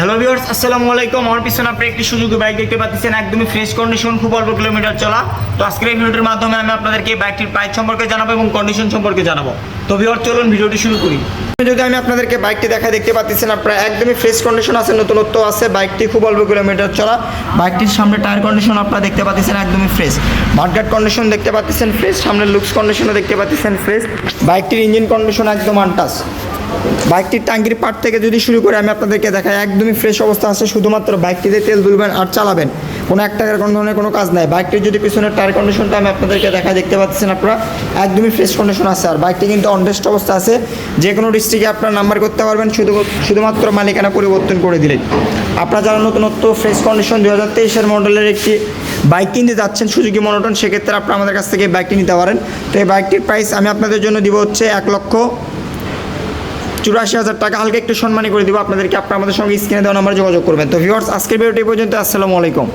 Hello viewers আসসালামু আলাইকুম। আমার পিছনে আপনি একটি সুযোগী বাইক দেখতে পাচ্ছেন। একদমই ফ্রেশ কন্ডিশন খুব অল্প কিলোমিটার চলা। তো আজকের এই ভিডিওটির মাধ্যমে আমি আপনাদেরকে বাইকটির প্রাইস সম্পর্কে জানাব এবং কন্ডিশন সম্পর্কে জানাব। তো ভিউয়ার্স চলুন ভিডিওটি শুরু করি। যদি আমি আপনাদেরকে বাইকটি দেখা দেখতে পাচ্ছেন, আপনারা একদমই ফ্রেশ কন্ডিশন আছে, নতুনত্ব আছে। বাইকটি খুব অল্প কিলোমিটার চলা। বাইকটির সামনে টায়ার কন্ডিশন আপনারা দেখতে পাচ্ছেন, একদমই ফ্রেশ মাঠগার্ড কন্ডিশন দেখতে পাচ্ছেন ফ্রেশ সামনের লুকস কন্ডিশনও দেখতে পাচ্ছেন ফ্রেশ বাইকটির ইঞ্জিন কন্ডিশন একদম আনটাস বাইকটির টাঙ্কির পার্ট থেকে যদি শুরু করে আমি আপনাদেরকে দেখাই, একদমই ফ্রেশ অবস্থা আছে, শুধুমাত্র বাইকটিতে তেল তুলবেন আর চালাবেন। কোনো এক টাকার কোনো ধরনের কোনো কাজ নাই। বাইকটির যদি পিছনের টায়ার কন্ডিশনটা আমি আপনাদেরকে দেখা দেখতে পাচ্ছেন আপনারা, একদমই ফ্রেশ কন্ডিশন আছে। আর বাইকটি কিন্তু অনটেস্ট অবস্থা আছে। যে কোনো ডিস্ট্রিক্টে আপনার নাম্বার করতে পারবেন, শুধু, শুধুমাত্র মালিকানা পরিবর্তন করে দিলেন আপনারা যারা নতুনত্ব ফ্রেশ কন্ডিশন দু হাজার তেইশের মডেলের একটি বাইক কিনতে যাচ্ছেন সুযোগী মনোটন সেক্ষেত্রে আপনারা আমাদের কাছ থেকে বাইকটি নিতে পারেন। তো এই বাইকটির প্রাইস আমি আপনাদের জন্য দিব হচ্ছে এক লক্ষ চুরাশি হাজার টাকা হালকা একটু সম্মানী করে দিব। আপনাদেরকে আপনার আমাদের সঙ্গে স্ক্রিনে দেওয়া নাম্বারে যোগাযোগ করবেন। তো ভিউয়ার্স আজকের ভিডিওটি পর্যন্ত। আসসালামু আলাইকুম।